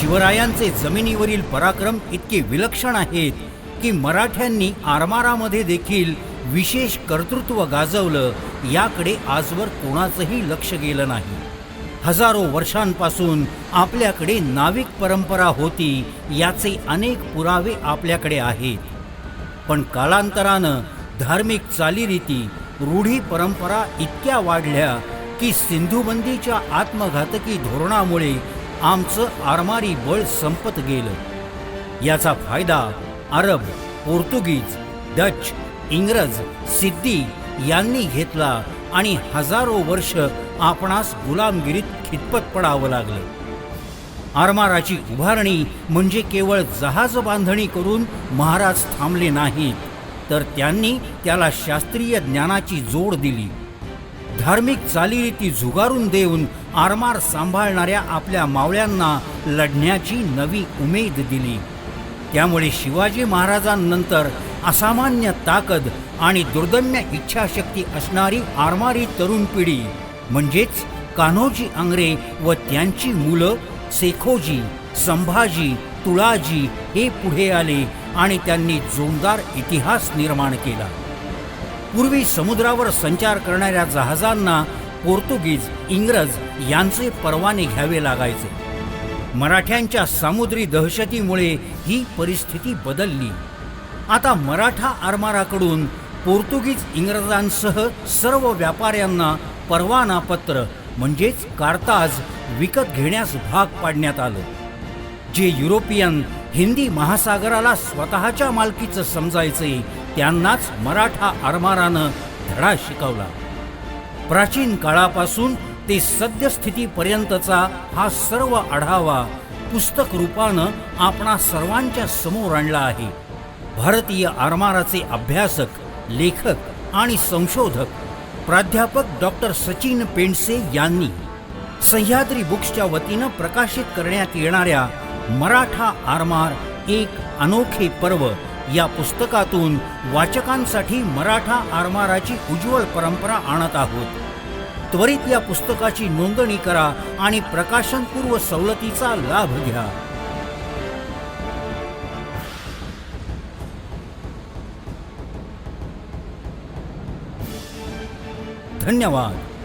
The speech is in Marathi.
शिवरायांचे जमिनीवरील पराक्रम इतके विलक्षण आहेत की मराठ्यांनी आरमारामध्ये देखील विशेष कर्तृत्व गाजवलं याकडे आजवर कोणाचंही लक्ष गेलं नाही. हजारो वर्षांपासून आपल्याकडे नाविक परंपरा होती याचे अनेक पुरावे आपल्याकडे आहेत. पण कालांतरानं धार्मिक चालीरीती रूढी परंपरा इतक्या वाढल्या की सिंधुबंदीच्या आत्मघातकी धोरणामुळे आमचं आरमारी बळ संपत गेलं. याचा फायदा अरब पोर्तुगीज डच इंग्रज सिद्धी यांनी घेतला आणि हजारो वर्ष आपणास गुलामगिरीत खितपत पडावं लागलं. आरमाराची उभारणी म्हणजे केवळ जहाज बांधणी करून महाराज थांबले नाहीत तर त्यांनी त्याला शास्त्रीय ज्ञानाची जोड दिली. धार्मिक चालीरीती झुगारून देऊन आरमार सांभाळणाऱ्या आपल्या मावळ्यांना लढण्याची नवी उमेद दिली. त्यामुळे शिवाजी महाराजांनंतर असामान्य ताकद आणि दुर्दम्य इच्छाशक्ती असणारी आरमारी तरुण पिढी म्हणजेच कान्होजी आंग्रे व त्यांची मुलं सेखोजी संभाजी तुळाजी हे पुढे आले आणि त्यांनी जोमदार इतिहास निर्माण केला. पूर्वी समुद्रावर संचार करणाऱ्या जहाजांना पोर्तुगीज इंग्रज यांचे परवाने घ्यावे लागायचे. मराठ्यांच्या सामुद्री दहशतीमुळे ही परिस्थिती बदलली. आता मराठा आरमाराकडून पोर्तुगीज इंग्रजांसह सर्व व्यापाऱ्यांना परवाना पत्र म्हणजेच कार्ताज विकत घेण्यास भाग पाडण्यात आलं. जे युरोपियन हिंदी महासागराला स्वतःच्या मालकीचं समजायचे त्यांनाच मराठा आरमारानं धडा शिकवला. प्राचीन काळापासून ते सद्यस्थितीपर्यंतचा हा सर्व आढावा पुस्तक रूपानं आपणा सर्वांच्या समोर आणला आहे. भारतीय आरमाराचे अभ्यासक लेखक आणि संशोधक प्राध्यापक डॉक्टर सचिन पेंडसे यांनी सह्याद्री बुक्सच्या वतीनं प्रकाशित करण्यात येणाऱ्या मराठा आरमार एक अनोखे पर्व या पुस्तकातून वाचकांसाठी मराठा आरमाराची उज्ज्वल परंपरा आणत आहोत. त्वरित या पुस्तकाची नोंदणी करा आणि प्रकाशनपूर्व सवलतीचा लाभ घ्या. धन्यवाद.